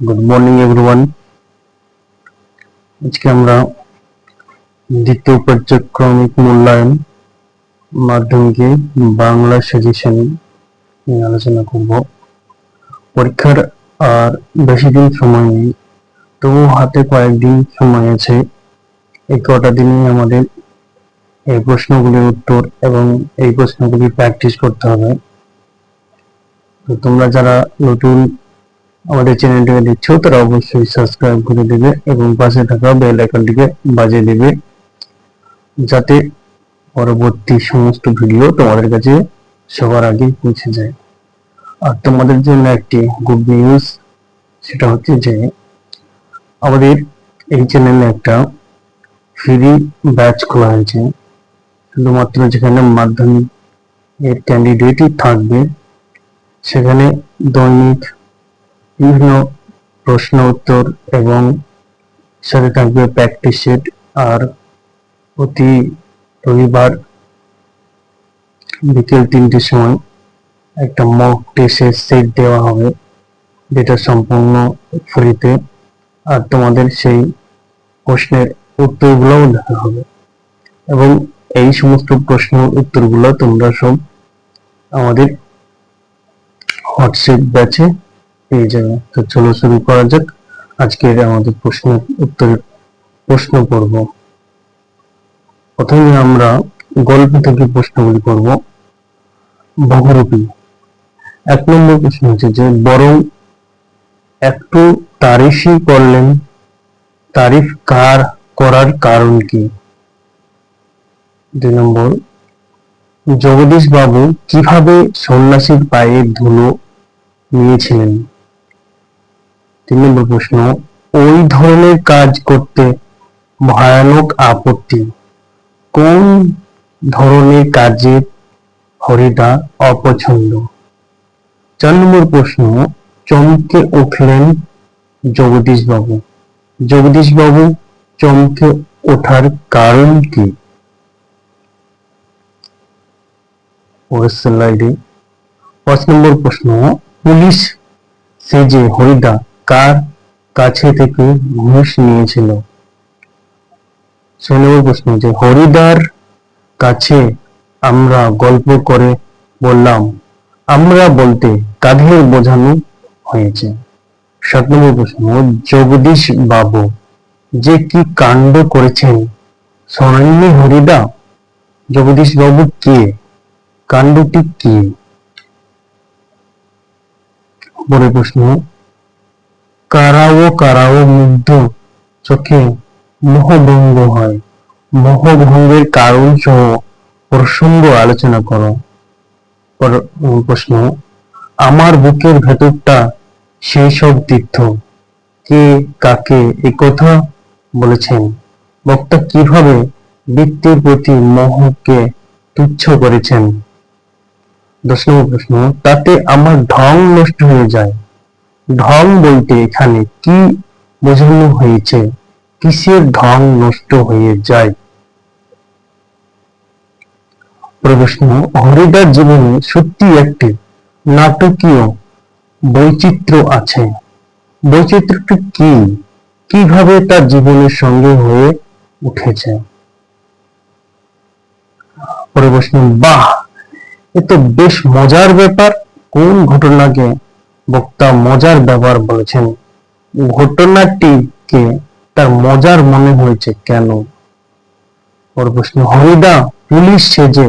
Good morning everyone আজকে আমরা দ্বিতীয় পর্যায়ক্রমিক মূল্যায়ন মাধ্যমিকে বাংলা সাজেশন নিয়ে আলোচনা করব। পরীক্ষার আর বেশি দিন সময় নেই তবু হাতে কয়েকদিন সময় আছে। এই কটা দিনই আমাদের এই প্রশ্নগুলির উত্তর এবং এই প্রশ্নগুলি প্র্যাকটিস করতে হবে। তো তোমরা যারা নতুন আমাদের চ্যানেলটিকে দেখছ, তারা অবশ্যই সাবস্ক্রাইব করে দেবে এবং পাশে থাকা বেল আইকনটিকে বাজিয়ে দেবে। যাতে পরবর্তী সমস্ত ভিডিও তোমাদের কাছে সবার আগে পৌঁছে যায়। আর তোমাদের জন্য একটি গুড নিউজ সেটা হচ্ছে যে, আমাদের এই চ্যানেলে একটা ফ্রি ব্যাচ খোলা হয়েছে। শুধুমাত্র যেখানে মাধ্যমিক এর ক্যান্ডিডেটই থাকবে, সেখানে দৈনিক বিভিন্ন প্রশ্ন উত্তর এবং সাথে থাকবে প্র্যাকটিস সেট আর প্রতি রবিবার বিকেল তিনটের সময় একটা মক টেস্টের সেট দেওয়া হবে, যেটা সম্পূর্ণ ফ্রিতে আর তোমাদের সেই প্রশ্নের উত্তরগুলোও দেখা হবে। এবং এই সমস্ত প্রশ্ন উত্তরগুলো তোমরা সব আমাদের হোয়াটসঅ্যাপ ব্যাচে পেয়ে যাবে তো চলো শুরু করা যাক। আজকের আমাদের প্রশ্ন উত্তরের প্রশ্ন পড়ব প্রথমে আমরা গল্প থেকে প্রশ্নগুলি করব। বহুরূপী। এক নম্বর প্রশ্ন হচ্ছে যে, বরং একটু তারিফই করলেন, তারিফ কার করার কারণ কি? দুই নম্বর জগদীশ বাবু কীভাবে সন্ন্যাসীর পায়ের ধুলো নিয়েছিলেন? তিন নম্বর প্রশ্ন, ওই ধরনের কাজ করতে ভয়ানক আপত্তি। কোন ধরনের কাজে হরিদা অপছন্দ? চার নম্বর প্রশ্ন, চমকে উঠলেন জগদীশ বাবু জগদীশ বাবু চমকে ওঠার কারণ কি? পাঁচ নম্বর প্রশ্ন, পুলিশ সেজে হরিদা কার কাছে থেকে ঘুষ নিয়েছিল? ছয় প্রশ্ন, যে হরিদার কাছে আমরা গল্প করে বললাম, আমরা বলতে কাঁধের বোঝানো হয়েছে? সাত নম্বর প্রশ্ন, জগদীশ বাবু, যে কি কাণ্ড করেছেন? শোনাননি হরিদা? জগদীশ বাবু কে? কাণ্ডটি কি? পরের প্রশ্ন কারাও কারাও মুগ্ধ। চোখে মোহভঙ্গ হয়। মোহভঙ্গের কারণ সহ প্রসঙ্গ আলোচনা করো। প্রশ্ন। আমার বুকের ভেতরটা সেই সব তীর্থ। কে কাকে কথা বলেছেন? বক্তা কীভাবে বৃত্তির প্রতি মোহকে তুচ্ছ করেছেন? দশ নম্বর প্রশ্ন, তাতে আমার ঢং নষ্ট হয়ে যায়। ঢং বলতে এখানে কি বোঝানো হয়েছে? কিসের ঢং নষ্ট হয়ে যায়? প্রশ্ন, হরিদার জীবনে সত্যি একটি নাটকীয় বৈচিত্র্য আছে। বৈচিত্র্যটি কি? কীভাবে তার জীবনের সঙ্গে হয়ে উঠেছে? প্রশ্ন, বাহ! এ তো বেশ মজার ব্যাপার। কোন ঘটনাকে বক্তা মজার ব্যাপার বলেছেন, ঘটনাটিকে তার মজার মনে হয়েছে কেন? পরের প্রশ্ন, হরিদা, পুলিশ সেজে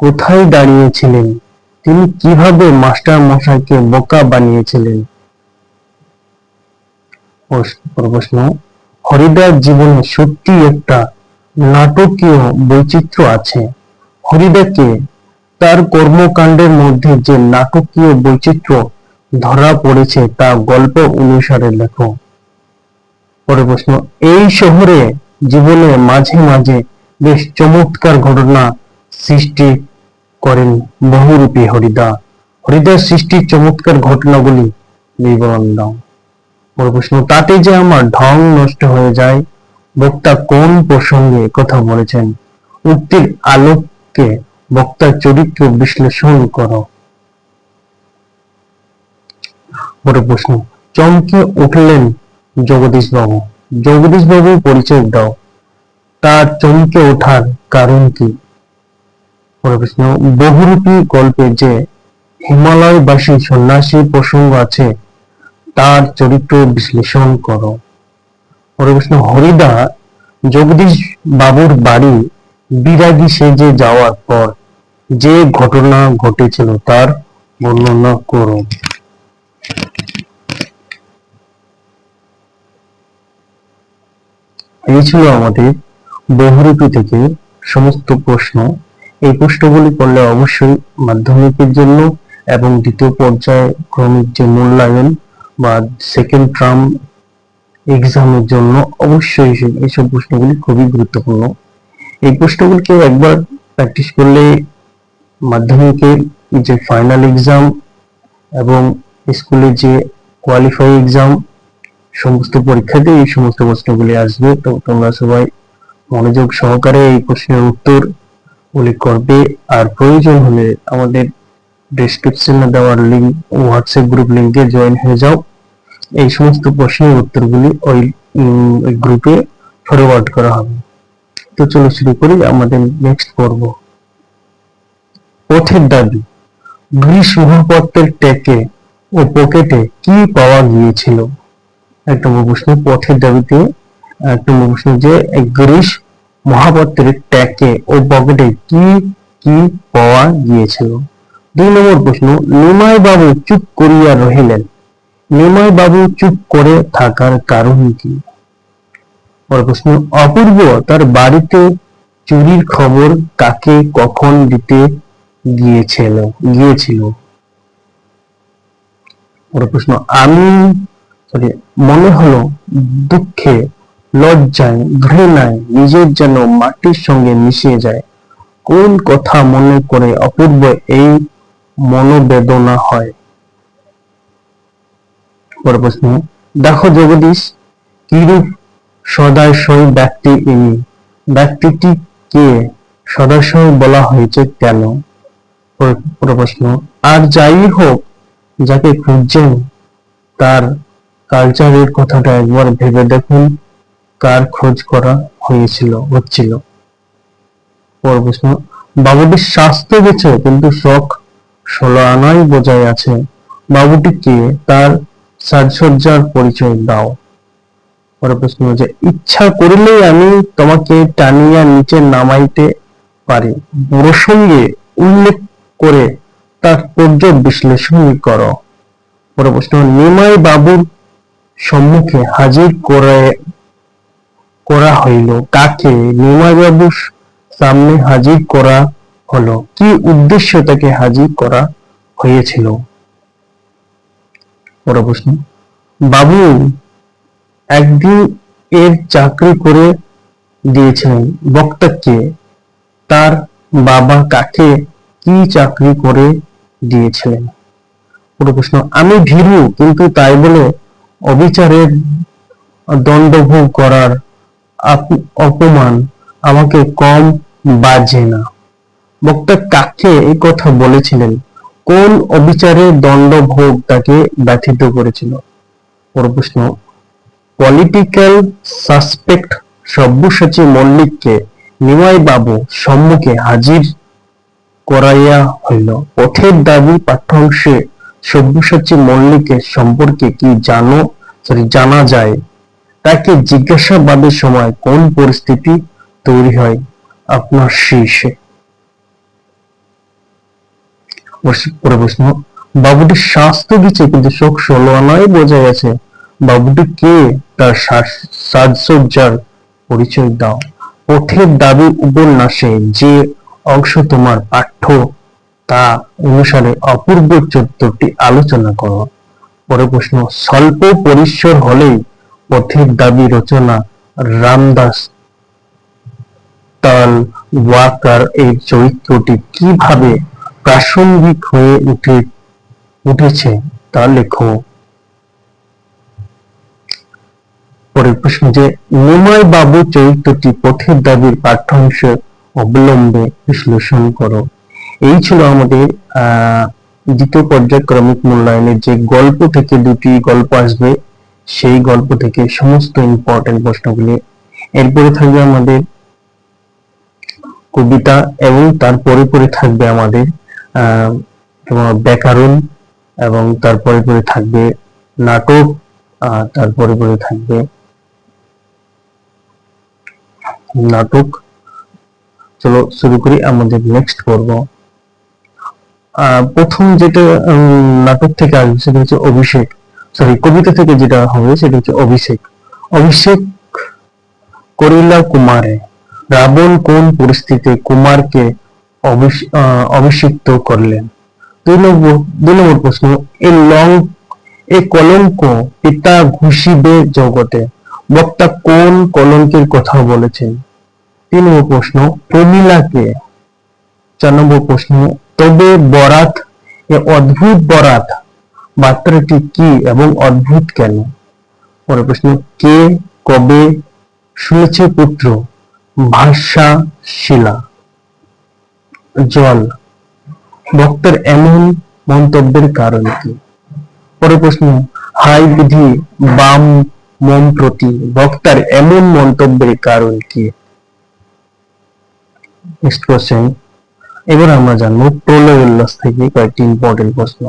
কোথায় দাঁড়িয়েছিলেন? তিনি কীভাবে মাস্টার মশাইকে বোকা বানিয়েছিলেন? প্রশ্ন, হরিদার জীবনে সত্যি একটা নাটকীয় বৈচিত্র্য আছে। হরিদাকে তার কর্মকাণ্ডের মধ্যে যে নাটকীয় বৈচিত্র্য ধরা পড়েছে তা গল্প অনুসারে লেখো। পরের প্রশ্ন, এই শহরে জীবনে মাঝে মাঝে বেশ চমৎকার ঘটনা সৃষ্টি করেন বহুরূপী হরিদা। হরিদার সৃষ্টির চমৎকার ঘটনাগুলি বিবরণ দাও। পরের প্রশ্ন, তাতে যে আমার ঢং নষ্ট হয়ে যায়, বক্তা কোন প্রসঙ্গে কথা বলেছেন? উক্তির আলোককে বক্তার চরিত্র বিশ্লেষণ করো। পরের প্রশ্ন। চমকে উঠলেন জগদীশ বাবু জগদীশ বাবু পরিচয় দাও। তার চমকে ওঠার কারণ কি? পরের প্রশ্ন। বহুরূপী গল্পে যে হিমালয়বাসী সন্ন্যাসী প্রসঙ্গ আছে, তার চরিত্র বিশ্লেষণ করো। পরের প্রশ্ন। হরিদা জগদীশ বাবুর বাড়ি বিরাগী সেজে যাওয়ার পর যে ঘটনা ঘটেছিল তার বর্ণনা করো। এই ছিল আমাদের বহুরূপী থেকে সমস্ত প্রশ্ন এই প্রশ্নগুলি করলে অবশ্যই মাধ্যমিকের জন্য এবং দ্বিতীয় পর্যায়ে ক্রমিক যে মূল্যায়ন বা সেকেন্ড টার্ম এক্সামের জন্য অবশ্যই এইসব প্রশ্নগুলি খুবই গুরুত্বপূর্ণ। এই প্রশ্নগুলিকে একবার প্র্যাকটিস করলে মাধ্যমিকের যে ফাইনাল এক্সাম এবং স্কুলে যে কোয়ালিফাই এক্সাম সমস্ত পরীক্ষাতে এই সমস্ত প্রশ্নগুলি আসবে। তো তোমরা সবাই মনোযোগ সহকারে এই প্রশ্নের উত্তর গুলি করবে। আর প্রয়োজন হলে আমাদের ডেসক্রিপশনে দেওয়ার লিঙ্ক হোয়াটসঅ্যাপ গ্রুপ লিঙ্কে জয়েন হয়ে যাও। এই সমস্ত প্রশ্নের উত্তরগুলি ওই গ্রুপে ফরওয়ার্ড করা হবে। তো চলো শুরু করি আমাদের নেক্সট পর্ব। পথের দাবি গ্রীস মহাপত্রের টেকে ও পকেটে কি পাওয়া গিয়েছিল? এক নম্বর প্রশ্ন পথের দাবিতে এক নম্বর প্রশ্ন যে গ্রীস মহাপত্রের ট্যাকে ও পকেটে কি কি পাওয়া গিয়েছিল? দুই নম্বর প্রশ্ন নিমাই বাবু চুপ করিয়া রহিলেন। নিমাই বাবু চুপ করে থাকার কারণ কি? প্রশ্ন, অপূর্ব তার বাড়িতে চুরির খবর কাকে কখন দিতে গিয়েছিল গিয়েছিল? প্রশ্ন, আমি সরি, মনে হলো দুঃখে লজ্জায়, ঘৃণায় নিজের যেন মাটির সঙ্গে মিশিয়ে যায়। কোন কথা মনে করে অপূর্ব এই মনোবেদনা হয়? পরের প্রশ্ন, দেখো জগদীশ, কিরূপ সদাশয় ব্যক্তি ইনি? ব্যক্তিটি কে? সদাশয় বলা হয়েছে কেন? প্রশ্ন, আর যাই হোক, যাকে খুঁজছেন, তার কালচারের কথাটা একবার ভেবে দেখুন, কার খোঁজ করা হয়েছিল, হচ্ছিল। পরের প্রশ্ন, বাবুটির স্বাস্থ্য গেছে, কিন্তু শখ ষোলো আনাই বোঝাই আছে। বাবুটি কে? তার সাজসজ্জার পরিচয় দাও। পরের প্রশ্ন, যে ইচ্ছা করিলেই আমি তোমাকে টানিয়া নিচে নামাইতে পারি। প্রসঙ্গে উল্লেখ করে তার তাৎপর্য বিশ্লেষণ করো। পরের প্রশ্ন, নিমাই বাবুর সম্মুখে হাজির করে, করা হইল। কাকে নিমাই বাবুর সামনে হাজির করা হলো। কি উদ্দেশ্য তাকে হাজির করা হয়েছিল? প্রশ্ন। বাবু একদিন এর চাকরি করে দিয়েছিলেন। বক্তাকে তার বাবা কাকে কি চাকরি করে দিয়েছিলেন? পুরো প্রশ্ন। আমি ভীরু, কিন্তু তাই বলে অবিচারের দণ্ডভোগ করার অপমান আমাকে কম বাজে না। বক্তা কাকে এই কথা বলেছিলেন? কোন অবিচারের দণ্ডভোগ তাকে ব্যথিত করেছিল? প্রশ্ন পলিটিক্যাল সাসপেক্ট সব্যসাচী মল্লিককে নিমাই বাবু সম্মুখে হাজির করাইয়া হইল। পথের দাবি পাঠ্যাংশে সব্যসাচী মল্লিকের সম্পর্কে কি জানো? সরি জানা যায়, তাকে জিজ্ঞাসাবাদের সময় কোন পরিস্থিতি তৈরি হয়? আপনার শীর্ষে। পরে প্রশ্ন বাবুটির স্বাস্থ্য দিচ্ছে কিন্তু শোক ষোলো আনায় বোঝা গেছে। বাবুটি কে? তার সাজ- সাজসজ্জার পরিচয় দাও। পথের দাবি উপন্যাসে যে অংশ তোমার পাঠ্য তা অনুসারে অপূর্ব চরিত্রটি আলোচনা করো। পরে প্রশ্ন, স্বল্প পরিসর হলেই পথের দাবি রচনা রামদাস তাল ওয়াকার এই চরিত্রটি কীভাবে প্রাসঙ্গিক হয়ে উঠে, উঠেছে তা লেখো। পরের প্রশ্ন যে নিমাই বাবু চরিত্রটি পথের দাবির পাঠ্যাংশ অবলম্বে বিশ্লেষণ করো। এই ছিল আমাদের দ্বিতীয় পর্যায়ক্রমিক মূল্যায়নের যে গল্প থেকে দুটি গল্প আসবে সেই গল্প থেকে সমস্ত ইম্পর্টেন্ট প্রশ্নগুলি। এরপরে থাকবে আমাদের কবিতা এবং তারপরে পরে থাকবে আমাদের আহ, ব্যাকরণ এবং তারপরে পরে থাকবে নাটক তারপরে পরে থাকবে নাটক। চলো শুরু করি আমাদের নেক্সট পর্ব। প্রথম যেটা নাটক থেকে আসবে সেটা হচ্ছে অভিষেক। সরি কবিতা থেকে যেটা হবে সেটা হচ্ছে অভিষেক। অভিষেক করিলা কুমারে, রাবণ কোন পরিস্থিতিতে কুমারকে অভিষিক্ত করলেন? দুই নম্বর দুই নম্বর প্রশ্ন, এ লং, এ কলঙ্ক পিতা ঘুষিবে জগতে, বক্তা কোন কলঙ্কের কথা বলেছেন? তিন নম্বর প্রশ্ন, প্রমীলাকে, চার নম্বর প্রশ্ন তবে বরাত, এ অদ্ভুত বরাত। বার্তাটি কি এবং অদ্ভুত কেন? পরের প্রশ্ন, কে, কবে শুনেছে পুত্র? ভাষা, শিলা। জল। বক্তার এমন মন্তব্যের কারণ কি? পরের প্রশ্ন, হাই বিধি, বাম মন প্রতি বক্তার এমন মন্তব্যের কারণ কি? নেক্সট কোশ্চেন এবার আমরা জানব প্রলয় উল্লাস থেকে কয়েকটি ইম্পর্টেন্ট প্রশ্ন।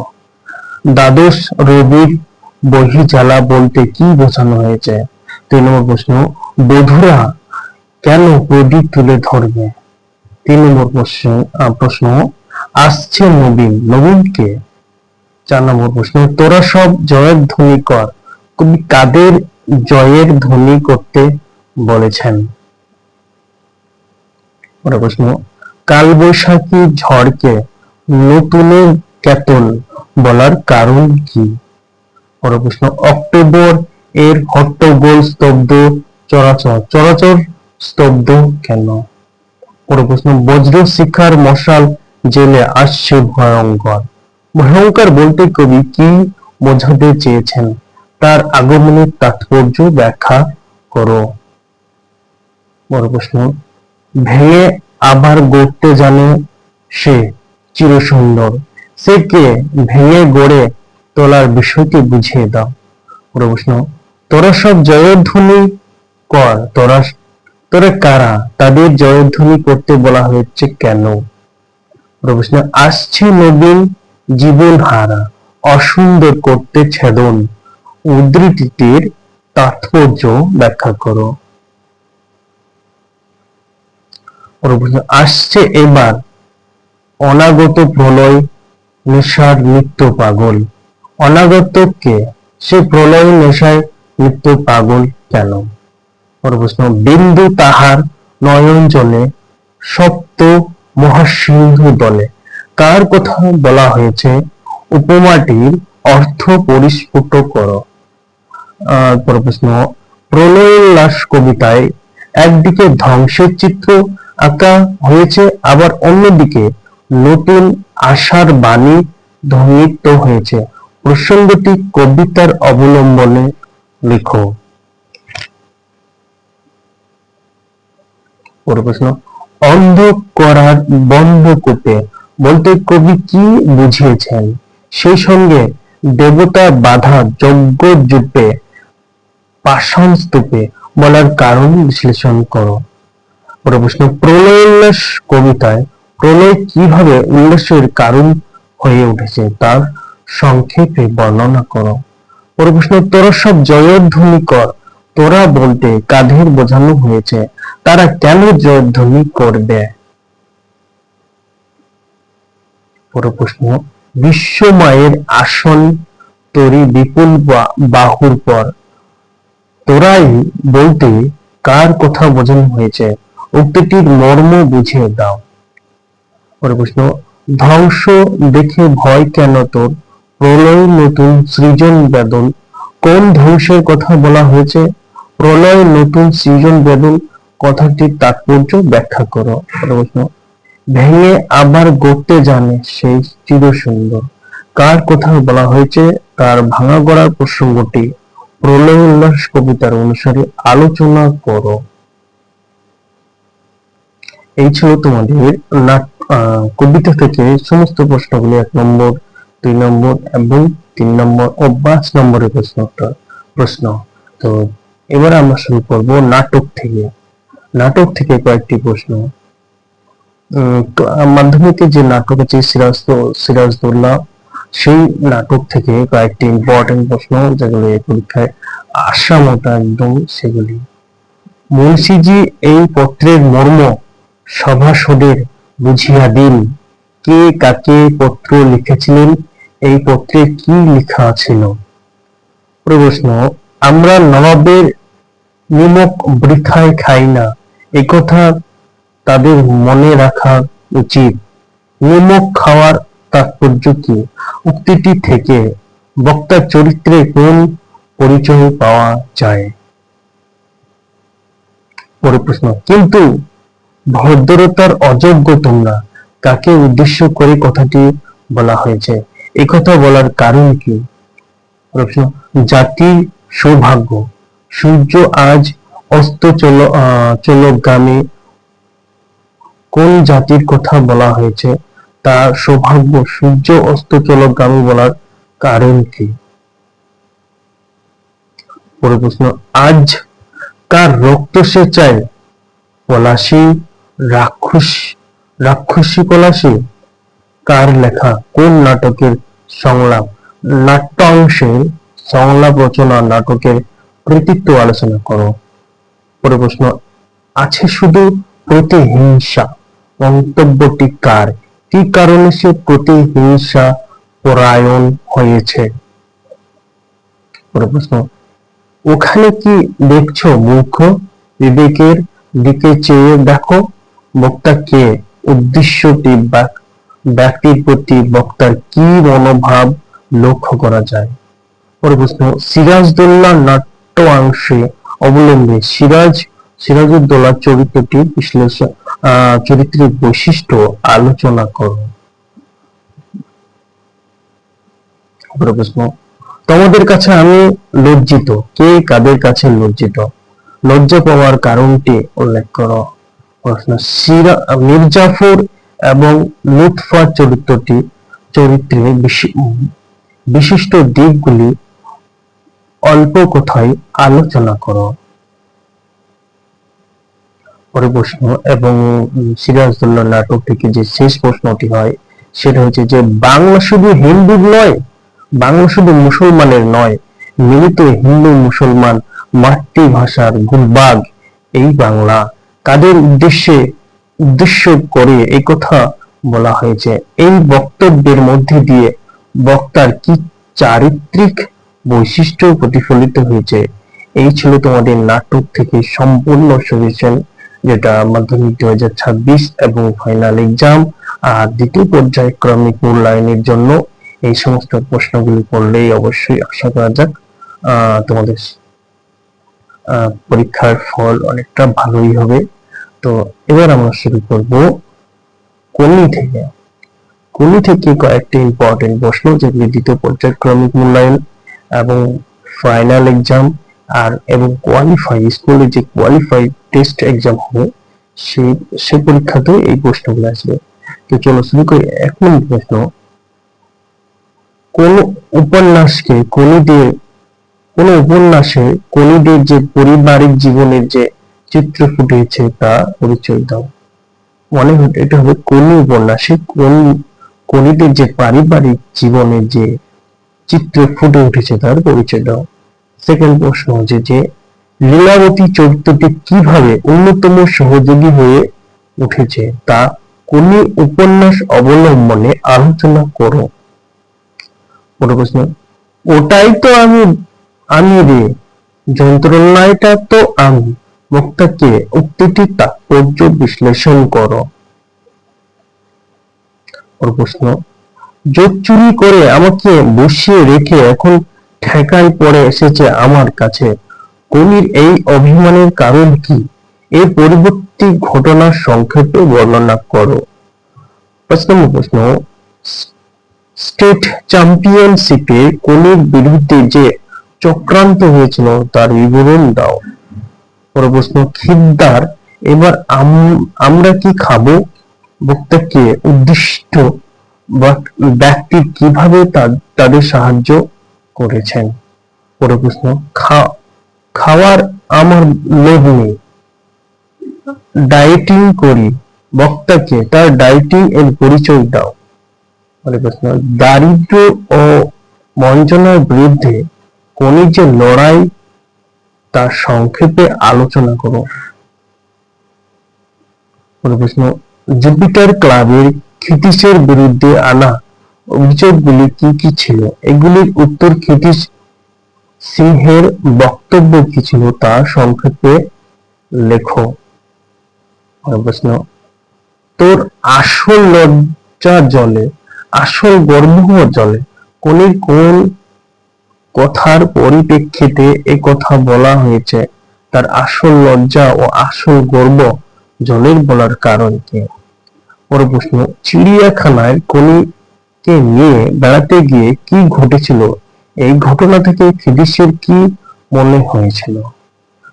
দ্বাদশ রবির বহি জ্বালা বলতে কি বোঝানো হয়েছে? তিন নম্বর প্রশ্ন, বধুরা কেন প্রদীপ তুলে ধরবে? তিন নম্বর প্রশ্ন প্রশ্ন, আসছে নবীন নবীন কে? চার নম্বর প্রশ্ন, তোরা সব জয়ের ধ্বনি কর কবি কাদের জয়ের ধ্বনি করতে বলেছেন? প্রশ্ন কালবৈশাখী ঝড়কে নতুনে কেতন বলার কারণ কি? পরের প্রশ্ন অক্টোবর এর হট্টগোল স্তব্ধ চরাচর চরাচর স্তব্ধ কেন? পরের প্রশ্ন বজ্র শিক্ষার মশাল জেলে আসছে ভয়ঙ্কর। ভয়ঙ্কর বলতে কবি কি বোঝাতে চেয়েছেন? তার আগমনের তাৎপর্য ব্যাখ্যা করো। বড় প্রশ্ন ভেঙে আবার গড়তে জানে সে চিরসুন্দর। সে কে ভেঙে গড়ে তোলার বিষয়টি বুঝিয়ে দাও। প্রশ্ন তোরা সব জয়ধ্বনি কর। তোরা তোরা কারা? তাদের জয়ধ্বনি করতে বলা হয়েছে কেন? প্রশ্ন আসছে নবীন জীবন হারা অসুন্দর করতে ছেদন। উদ্ধৃতিটির তাৎপর্য ব্যাখ্যা করো। প্রশ্ন, আসছে এবার। অনাগত প্রলয় নেশার নিত্য পাগল। অনাগত কে? সে প্রলয় নেশায় নিত্য পাগল কেন? প্রশ্ন বিন্দু তাহার নয়ন জলে সপ্ত মহাসিন্ধু দলে। কার কথা বলা হয়েছে? উপমাটির অর্থ পরিস্ফুট করো। প্রশ্ন প্রলয় উল্লাস কবিতায় একদিকে ধ্বংসের চিত্র আঁকা হয়েছে, আবার অন্যদিকে নতুন আশার বাণী ধ্বনিত হয়েছে। প্রসঙ্গটি কবিতার অবলম্বনে লেখো। প্রশ্ন, অন্ধ করার বন্ধ করতে বলতে কবি কি বুঝিয়েছেন? সেই সঙ্গে দেবতা বাধা যজ্ঞ জুপে, পাষাণ স্তূপে বলার কারণ বিশ্লেষণ করো। পরের প্রশ্ন প্রলয় উল্লাস কবিতায় প্রলয় কীভাবে উল্লাসের কারণ হয়ে উঠেছে তার সংক্ষেপে বর্ণনা করো। পরের প্রশ্ন, তোরা সব জয়ধ্বনি কর, তোরা বলতে কাদের বোঝানো হয়েছে, তারা কেন জয়ধ্বনি করবে? পরের প্রশ্ন বিশ্বমায়ের আসন তরি বিপুল বাহুর পর, তোরাই বলতে কার কথা বোঝানো হয়েছে? উক্তিটির মর্ম বুঝিয়ে দাও। পরের প্রশ্ন, ধ্বংস দেখে ভয় কেন তোর? প্রলয় নতুন সৃজন বেদন। কোন ধ্বংসের কথা বলা হয়েছে? প্রলয় নতুন সৃজন বেদন। কথাটির তাৎপর্য ব্যাখ্যা করো। প্রশ্ন, ভেঙে আবার গড়তে জানে সেই চির সুন্দর কার কথা বলা হয়েছে? তার ভাঙা গড়ার প্রসঙ্গটি। প্রলয় উল্লাস কবিতার অনুসারে আলোচনা করো। এই ছিল তোমাদের কবিতা থেকে সমস্ত প্রশ্নগুলি এক নম্বর, দুই নম্বর এবং তিন নম্বর ও পাঁচ নম্বরের প্রশ্নটা প্রশ্ন। তো এবার আমরা শুরু করব নাটক থেকে। নাটক থেকে কয়েকটি প্রশ্ন। মাধ্যমিকে যে নাটক আছে, সিরাজ সিরাজদৌল্লা সেই নাটক থেকে কয়েকটি ইম্পর্টেন্ট প্রশ্ন, যেগুলো এই পরীক্ষায় আসা মতো একদম সেগুলি। মুন্সিজি এই পত্রের মর্ম সভাসদের বুঝিয়া দিন, কে কাকে পত্র লিখেছিলেন, এই পত্রে কি লেখা ছিল প্রশ্ন, আমরা নবাবের নিমক বৃথায় খাই না একথা তাদের মনে রাখা উচিত। নিমক খাওয়ার তাৎপর্য কি? উক্তিটি থেকে বক্তার চরিত্রে কোন পরিচয় পাওয়া যায়? পরের প্রশ্ন, কিন্তু ভদ্রতার অযোগ্য তোমরা। কাকে উদ্দেশ্য করে কথাটি বলা হয়েছে? এই কথা বলার কারণ কি? প্রশ্ন জাতির সৌভাগ্য। সূর্য আজ অস্ত চল আহ, চলগামী কোন জাতির কথা বলা হয়েছে? তার সৌভাগ্য সূর্য অস্ত চলগামী বলার কারণ কি? পরের প্রশ্ন আজ কার রক্ত সে চায়? পলাশী রাক্ষস, রাক্ষসী পলাশী কার লেখা? কোন নাটকের সংলাপ? নাট্য অংশের সংলাপ রচনা নাটকের কৃতিত্ব আলোচনা করো। পরের প্রশ্ন, আছে শুধু প্রতিহিংসা? মন্তব্যটি কার? কি কারণে সে প্রতিহিংসা পরায়ণ হয়েছে? পরে প্রশ্ন, ওখানে কি দেখছ মূর্খ বিবেকের দিকে চেয়ে দেখো। বক্তা কে উদ্দেশ্যটি ব্যক্তির প্রতি বক্তার কি মনোভাব লক্ষ্য করা যায়? প্রশ্ন, সিরাজদৌল্লা নাট্যাংশে অবলম্বে সিরাজ চরিত্রটি বিশ্লেষণ চরিত্রের বৈশিষ্ট্য আলোচনা করো। প্রশ্ন, তোমাদের কাছে আমি লজ্জিত, কে কাদের কাছে লজ্জিত? লজ্জা পাওয়ার কারণটি উল্লেখ করো। প্রশ্ন। সিরা মির্জাফর এবং লুৎফা চরিত্রটি চরিত্রের বিশিষ্ট দিকগুলি অল্প কথায় আলোচনা করো। পরের প্রশ্ন এবং উম, সিরাজদৌল্লা নাটক থেকে যে শেষ প্রশ্নটি হয় সেটা হচ্ছে যে বাংলা শুধু হিন্দুর নয় বাংলা শুধু মুসলমানের নয় মিলিত হিন্দু মুসলমান মাতৃভাষার গুলবাগ এই বাংলা। কাদের উদ্দেশ্যে, উদ্দেশ্য করে এই কথা বলা হয়েছে? এই বক্তব্যের মধ্যে দিয়ে বক্তার কি চারিত্রিক বৈশিষ্ট্য প্রতিফলিত হয়েছে? এই ছিল তোমাদের নাটক থেকে সম্পূর্ণ সলিউশন যেটা মাধ্যমিক দুই হাজার ছাব্বিশ এবং ফাইনাল এক্সাম আর দ্বিতীয় পর্যায়ক্রমিক মূল্যায়নের জন্য এই সমস্ত প্রশ্নগুলি পড়লেই অবশ্যই আশা করা যাক তোমাদের পরীক্ষার ফল অনেকটা ভালোই হবে। তো এবার আমরা শুরু করব কলি থেকে। কলি থেকে কয়েকটি ইম্পর্টেন্ট প্রশ্ন, যেগুলি দ্বিতীয় পর্যায়ক্রমিক মূল্যায়ন এবং ফাইনাল এক্সাম আর এবং কোয়ালিফাই স্কুলে যে কোয়ালিফাই টেস্ট এক্সাম হবে সেই সে পরীক্ষাতে এই প্রশ্নগুলো আসবে। তো চলো শুরু করি। এক নম্বর প্রশ্ন, কোন উপন্যাসকে কলিদের, কোন উপন্যাসে কলিদের যে পারিবারিক জীবনের যে চিত্র ফুটেছে তা পরিচয় দাও। মনে এটা হবে কোন উপন্যাসে। কোন কলিদের যে পারিবারিক জীবনের যে চিত্র ফুটে উঠেছে তার পরিচয় দাও। সেকেন্ড প্রশ্ন হচ্ছে যে, লীলাবতী চরিত্রটি কীভাবে অন্যতম সহযোগী হয়ে উঠেছে তা কোন উপন্যাস অবলম্বনে আলোচনা করো। প্রশ্ন, ওটাই তো আমি আমি রে, যন্ত্রণাটা তো আমি। বক্তাকে উক্তিটি তাৎপর্য বিশ্লেষণ করো। প্রশ্ন জোট চুরি করে আমাকে বসিয়ে রেখে এখন ঠেকায় পড়ে এসেছে আমার কাছে। কলির এই অভিমানের কারণ কি? এর পরবর্তী ঘটনার সংক্ষেপে বর্ণনা করো। পাঁচ প্রশ্ন, স্টেট চ্যাম্পিয়নশিপে কোলির বিরুদ্ধে যে চক্রান্ত হয়েছিল, তার বিবরণ দাও। পরের প্রশ্ন, খিদ্দার, এবার আম- আমরা কি খাব? বক্তাকে উদ্দিষ্ট ব্যক্তি কীভাবে তাদের সাহায্য করেছেন? পরের প্রশ্ন খাওয়ার আমার লোভ নেই। ডায়েটিং করি বক্তাকে তার ডায়েটিং এর পরিচয় দাও। পরের প্রশ্ন দারিদ্র ও বঞ্চনার বিরুদ্ধে কোনি যে লড়াই তার সংক্ষেপে আলোচনা করো। প্রশ্ন, জুপিটার ক্লাবের খিতিশের বিরুদ্ধে আনা অভিযোগগুলি কি কি ছিল? এগুলির উত্তর খিতিশ সিংহের বক্তব্য কি ছিল তা সংক্ষেপে লেখো। প্রশ্ন, তোর আসল লজ্জা জলে, আসল গর্ব জলে কোনের কোন কথার পরিপ্রেক্ষিতে এ কথা বলা হয়েছে, তার আসল লজ্জা ও আসল গর্ব জলের বলার কারণ কি? পরের প্রশ্ন চিড়িয়াখানায় কোনিকে নিয়ে বেড়াতে গিয়ে কি ঘটেছিল? এই ঘটনা থেকে ফিদিসের কি মনে হয়েছিল?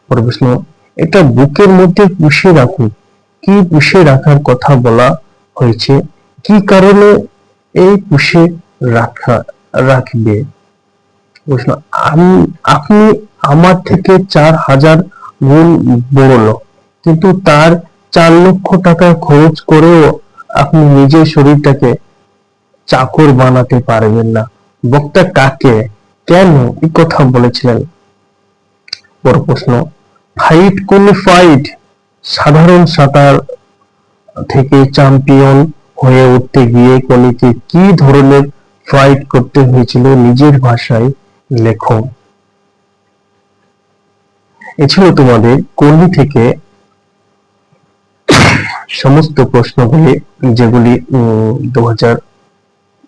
পরের প্রশ্ন এটা বুকের মধ্যে পুষে রাখুন। কি পুষে রাখার কথা বলা হয়েছে? কি কারণে এই পুষে রাখা, রাখবে? প্রশ্ন। আমি, আপনি আমার থেকে চার হাজার গুণ বড় লোক কিন্তু তার চার লক্ষ টাকা খরচ করেও আপনি নিজের শরীরটাকে চাকর বানাতে পারবেন না। বক্তা কাকে, কেন এই কথা বলেছিলেন? পর প্রশ্ন। ফাইট কোন ফাইট, সাধারণ সাঁতার থেকে চ্যাম্পিয়ন হয়ে উঠতে গিয়ে কলিকে কি ধরনের ফাইট করতে হয়েছিল নিজের ভাষায় লেখো। এ ছিল তোমাদের কলি থেকে সমস্ত প্রশ্নগুলি, যেগুলি দু হাজার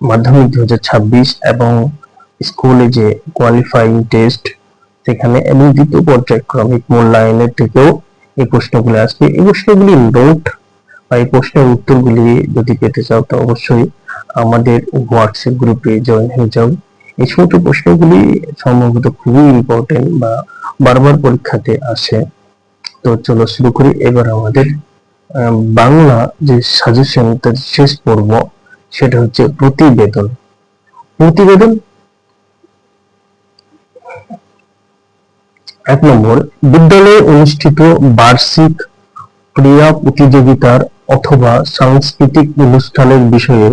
মাধ্যমিক দু হাজার ছাব্বিশ এবং স্কুলে যে কোয়ালিফাইং টেস্ট সেখানে এবং দ্বিতীয় পর্যায়ক্রমিক মূল্যায়নের থেকেও এই প্রশ্নগুলি আসবে। এই প্রশ্নগুলি নোট বা এই প্রশ্নের উত্তরগুলি যদি পেতে চাও, তো অবশ্যই আমাদের হোয়াটসঅ্যাপ গ্রুপে জয়েন হয়ে যাও। এই ছোট প্রশ্নগুলি সম্ভবত খুবই ইম্পর্টেন্ট বা বারবার পরীক্ষাতে আসে। তো চলো শুরু করি। এবার আমাদের বাংলা যে সাজেশন তার শেষ পর্ব, সেটা হচ্ছে প্রতিবেদন। প্রতিবেদন এক নম্বর, বিদ্যালয়ে অনুষ্ঠিত বার্ষিক ক্রীড়া প্রতিযোগিতার অথবা সাংস্কৃতিক অনুষ্ঠানের বিষয়ে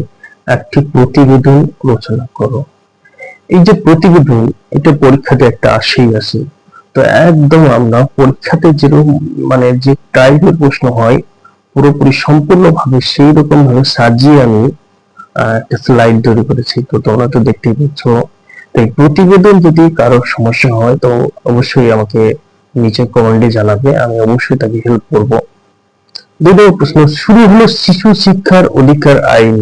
একটি প্রতিবেদন রচনা করো। এই যে প্রতিবেদন, এটা পরীক্ষাতে একটা আসেই আসে তো একদম আমরা পরীক্ষাতে যেরকম মানে যে টাইপের প্রশ্ন হয়, পুরোপুরি সম্পূর্ণভাবে সেই রকম ভাবে সাজিয়ে আমি একটা স্লাইড তৈরি করেছি। তো তোমরা তো দেখতেই পাচ্ছ। তো এই প্রতিবেদন যদি কারোর সমস্যা হয়, তো অবশ্যই আমাকে নিচে কমেন্টে জানাবে। আমি অবশ্যই তাকে হেল্প করব। নম্বর প্রশ্ন। শুরু হলো শিশু শিক্ষার অধিকার আইন।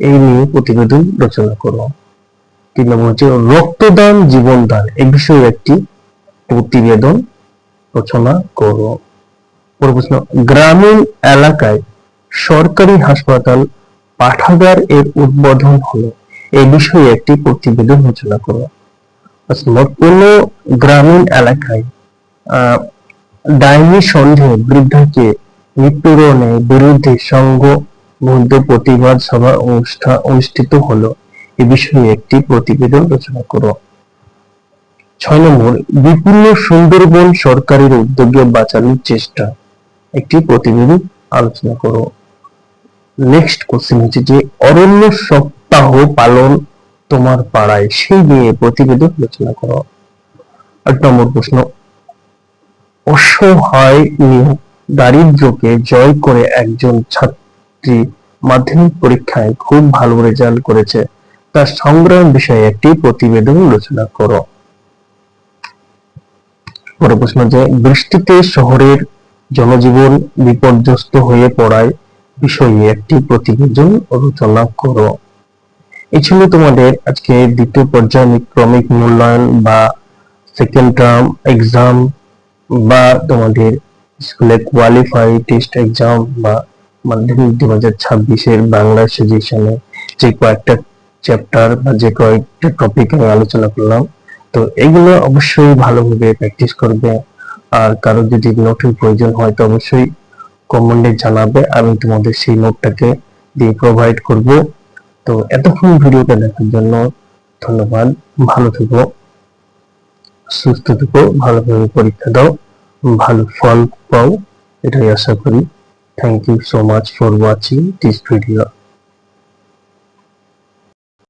এই নিয়ে প্রতিবেদন রচনা করো। তিন নম্বর হচ্ছে রক্তদান জীবনদান এই বিষয়ে একটি প্রতিবেদন রচনা করো। পরের প্রশ্ন, গ্রামীণ এলাকায় সরকারি হাসপাতাল পাঠাগার এর উদ্বোধন হলো। এই বিষয়ে একটি প্রতিবেদন রচনা করো। কোন গ্রামীণ এলাকায় ডাইনি সন্দেহে বৃদ্ধাকে মৃত্যুরণের বিরুদ্ধে সংঘ মধ্য প্রতিবাদ সভা অনুষ্ঠান অনুষ্ঠিত হলো। এ বিষয়ে একটি প্রতিবেদন রচনা করো। ছয় নম্বর, বিপুল সুন্দরবন সরকারের উদ্যোগে বাঁচানোর চেষ্টা। একটি প্রতিবেদন আলোচনা করো। নেক্সট কোশ্চেন হচ্ছে যে, অরণ্য সপ্তাহ পালন তোমার পাড়ায়, সেই নিয়ে প্রতিবেদন রচনা করো। আট নম্বর প্রশ্ন, অসহায় নিয়ে দারিদ্র্যকে জয় করে একজন ছাত্রী মাধ্যমিক পরীক্ষায় খুব ভালো রেজাল্ট করেছে। তার সংগ্রাম বিষয়ে একটি প্রতিবেদন রচনা করো। পরের প্রশ্ন যে, বৃষ্টিতে শহরের জনজীবন বিপর্যস্ত হয়ে পড়ায় বিষয়ে একটি প্রতিবেদন রচনা করো। এই ছিল তোমাদের আজকে দ্বিতীয় পর্যায়ক্রমিক মূল্যায়ন বা সেকেন্ড টার্ম এক্সাম বা তোমাদের স্কুলে কোয়ালিফাই টেস্ট এক্সাম বা মাধ্যমিক দু হাজার ছাব্বিশের বাংলা সাজেশনে যে কয়েকটা চ্যাপ্টার বা যে কয়েকটা টপিক আমি আলোচনা করলাম, তো এগুলো অবশ্যই ভালোভাবে প্র্যাকটিস করবে। আর কারও যদি নোটের প্রয়োজন হয়, তো অবশ্যই কমেন্টে জানাবে, আমি তোমাদের সেই নোটটাকে দিয়ে প্রোভাইড করব। তো এতক্ষণ ভিডিওটা দেখার জন্য ধন্যবাদ। ভালো থেকো, সুস্থ থেকো ভালোভাবে পরীক্ষা দাও, ভালো ফল পাও, এটাই আশা করি। Thank you so much for watching this video